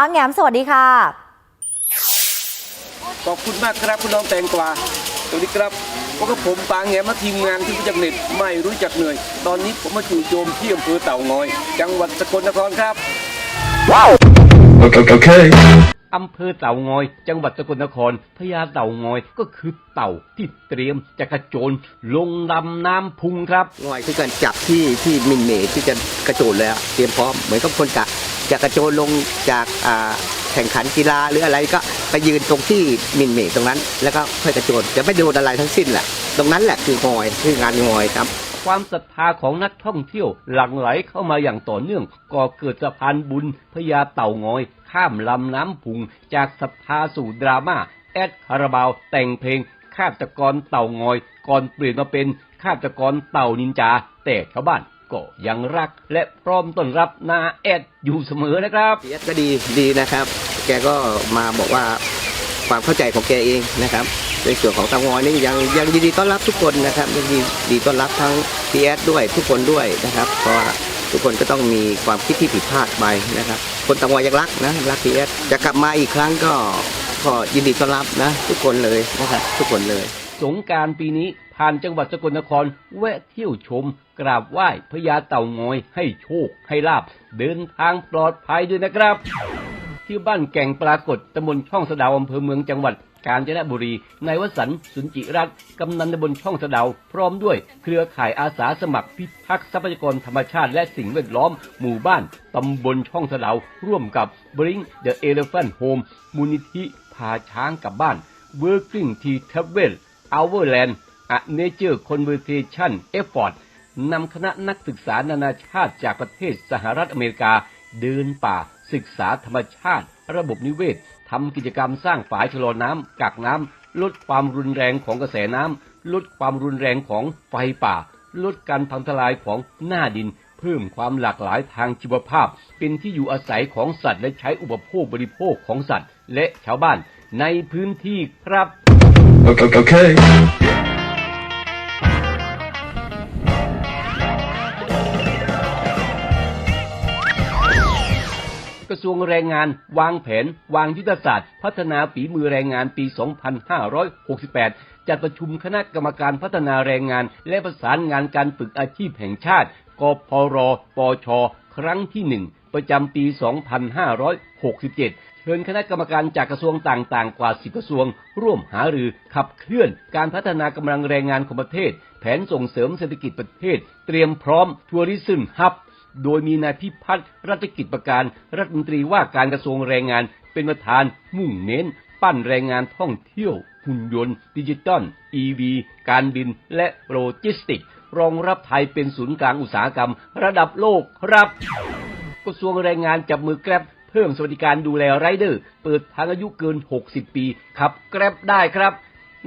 ป้าแงมสวัสดีค่ะ ขอบคุณมากครับคุณน้องแตงกวาสวัสดีครับพบกับผมปางแงมาทีมงานที่รู้จักเหน็ดไม่รู้จักเหนื่อย ตอนนี้ผมมาจู่โจมที่อำเภอเต่างอย จังหวัดสกลนครครับ Okay. okay. อำเภอเต่างอย จังหวัดสกลนครพญาเต่างอยก็คือเต่าที่เตรียมจะกระโจนลงลำน้ำพุงครับ งอยคือการจับที่ที่มินเมที่จะกระโจนแล้ว เตรียมพร้อมเหมือนกับคนกะ จะกระโจนลงจากแข่งขันกีฬาหรืออะไรก็ไปยืนตรงที่มินเมตรงนั้น แล้วก็ค่อยกระโจนจะไม่โดนอะไรทั้งสิ้นแหละตรงนั้นแหละคืองอยคืองานงอยครับความศรัทธาของนักท่องเที่ยวหลั่งไหลเข้ามาอย่างต่อเนื่อง ก่อเกิดสะพานบุญพญาเต่างอย ข้ามลำน้ำพุง จากศรัทธาสู่ดราม่า แอดคาราบาว แต่งเพลงฆาตกรเต่างอย ก่อนเปลี่ยนมาเป็นฆาตกรเต่านินจา แต่ชาวบ้าน ก็ยังรักและพร้อมต้อนรับนาแอดอยู่เสมอนะครับเพียสก็ดีดีนะครับ แกก็มาบอกว่าความเข้าใจของแกเองนะครับ ในส่วนของตางอยนี่ยังยังยินดีต้อนรับทุกคนนะครับยังดีดีต้อนรับทั้งพีแอสด้วยทุกคนด้วยนะครับเพราะว่าทุกคนก็ต้องมีความคิดที่ผิดพลาดไปนะครับ คนตางอยยังรักนะรักพีแอสจะกลับมาอีกครั้งก็ก็ยินดีต้อนรับนะ ทุกคนเลยนะครับทุกคนเลย สงกรารปีนี้ ผ่านจังหวัดสกลนครแวะเที่ยวชม กราบไหว้พญาเต่างอยให้โชคให้ลาบ เดินทางปลอดภัยด้วยนะครับ ที่บ้านแก่งปรากฏตำบลช่องสะดาวอำเภอเมืองจังหวัดกาญจนบุรีนายวสันต์สุนจิรัตน์กำนันตำบลช่องสะเดาวพร้อมด้วยเครือข่ายอาสาสมัครพิทักษ์ทรัพยากรธรรมชาติและสิ่งแวดล้อม หมู่บ้านตำบลช่องสะเดาวร่วมกับ Bring the Elephant Home มูลนิธิพาช้างกลับบ้าน Working to Travel Our Land A Nature Conversation Effort นำคณะนักศึกษานานาชาติจากประเทศสหรัฐอเมริกา เดินป่าศึกษาธรรมชาติ ระบบนิเวศทำกิจกรรมสร้างฝายชะลอน้ำกักน้ำลดความรุนแรงของกระแสน้ำลดความรุนแรงของไฟป่า ลดการพังทลายของหน้าดิน เพิ่มความหลากหลายทางชีวภาพ เป็นที่อยู่อาศัยของสัตว์และใช้อุปโภคบริโภคของสัตว์ และชาวบ้านในพื้นที่ครับ Okay. okay. กระทรวงแรงงานวางแผน วางยุทธศาสตร์ พัฒนาฝีมือแรงงานปี 2568 จัดประชุมคณะกรรมการพัฒนาแรงงาน และประสานงานการฝึกอาชีพแห่งชาติ กพรปช ครั้งที่หนึ่งประจำปี 2567เชิญคณะกรรมการจากกระทรวงต่างๆ กว่า10กระทรวง ร่วมหารือขับเคลื่อนการพัฒนากำลังแรงงานของประเทศ แผนส่งเสริมเศรษฐกิจประเทศ เตรียมพร้อมทัวริซึมฮับ โดยมีนายพิพัฒน์รัชกิจประการรัฐมนตรีว่าการกระทรวงแรงงานเป็นประธานมุ่งเน้น ปั้นแรงงานท่องเที่ยว หุ่นยนต์ ดิจิตอล EV การบินและโลจิสติกส์รองรับไทยเป็นศูนย์กลางอุตสาหกรรม ระดับโลกครับ กระทรวงแรงงานจับมือแกร็บเพิ่มสวัสดิการดูแลไรเดอร์ เปิดทางอายุเกิน 60 ปีขับแกร็บได้ครับ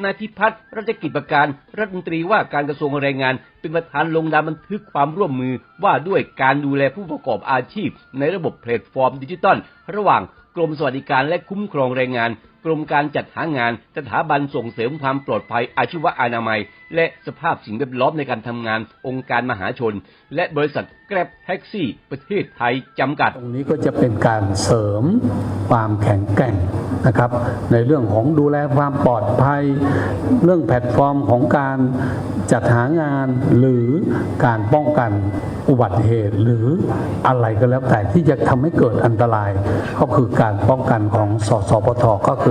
นายพิพัฒน์รัชกิจประการรัฐมนตรีว่าการกระทรวงแรงงาน เป็นประธานลงนามบันทึกความร่วมมือว่าด้วยการดูแลผู้ประกอบอาชีพ ในระบบแพลตฟอร์มดิจิตอลระหว่างกรมสวัสดิการและคุ้มครองแรงงาน กรมการจัดหางาน สถาบันส่งเสริมความปลอดภัย อาชีวะอนามัย และสภาพสิ่งแวดล้อมในการทำงาน องค์การมหาชน และบริษัทแกร็บแท็กซี่ ประเทศไทยจำกัด ตรงนี้ก็จะเป็นการเสริมความแข็งแกร่งนะครับ ในเรื่องของดูแลความปลอดภัย เรื่องแพลตฟอร์มของการจัดหางานหรือการป้องกันอุบัติเหตุหรืออะไรก็แล้วแต่ที่จะทำให้เกิดอันตราย ก็คือการป้องกันของสสปทก็คือ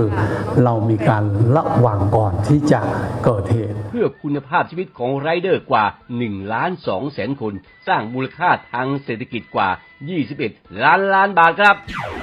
เรามีการระวังก่อนที่จะเกิดเหตุ เพื่อคุณภาพชีวิตของไรเดอร์กว่า1ล้าน2แสนคน สร้างมูลค่าทางเศรษฐกิจกว่า 21 ล้านล้านบาทครับ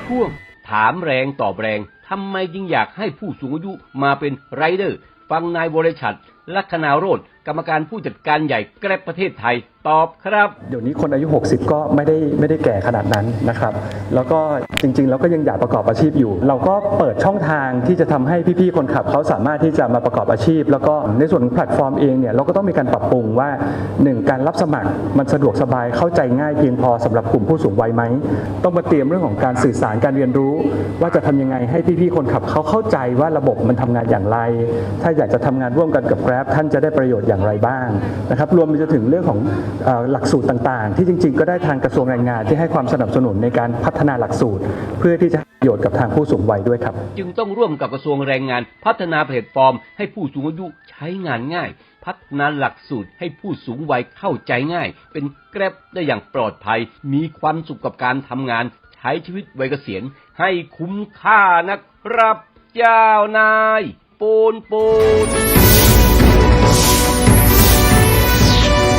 พ่วงถามแรงตอบแรงทำไมจึงอยากให้ผู้สูงอายุมาเป็นไรเดอร์ ฟังนายวรชัด ลัคนาโรธกรรมการผู้จัดการใหญ่แกร็บประเทศไทย ตอบครับ เดี๋ยวนี้คนอายุ 60 ก็ไม่ได้ไม่ได้แก่ขนาดนั้นนะครับ แล้วก็จริงๆ แล้วก็ยังอยากประกอบอาชีพอยู่ เราก็เปิดช่องทางที่จะทำให้พี่ๆ คนขับเขาสามารถที่จะมาประกอบอาชีพ แล้วก็ในส่วนของแพลตฟอร์มเองเนี่ยเราก็ต้องมีการปรับปรุงว่า 1 การรับสมัครมันสะดวกสบายเข้าใจง่ายเพียงพอสำหรับกลุ่มผู้สูงวัยไหมต้องมาเตรียมเรื่องของการสื่อสารการเรียนรู้ ว่าจะทำยังไงให้พี่ๆ คนขับเขาเข้าใจว่าระบบมันทำงานอย่างไร ถ้าอยากจะทำงานร่วมกันกับ Grab Grab ท่านจะได้ประโยชน์อย่างไรบ้างนะครับรวมไปจนถึงเรื่องของหลักสูตรต่างๆ ที่จริง ๆ ก็ได้ทางกระทรวงแรงงานที่ให้ความสนับสนุนในการพัฒนาหลักสูตร เพื่อที่จะประโยชน์กับทางผู้สูงวัยด้วยครับ จึงต้องร่วมกับกระทรวงแรงงาน พัฒนาแพลตฟอร์ม ให้ผู้สูงอายุใช้งานง่าย พัฒนาหลักสูตรให้ผู้สูงวัยเข้าใจง่าย เป็นแกร็บได้อย่างปลอดภัย มีความสุขกับการทำงาน ใช้ชีวิตวัยเกษียณให้คุ้มค่านะครับ เจ้านายปูนปูน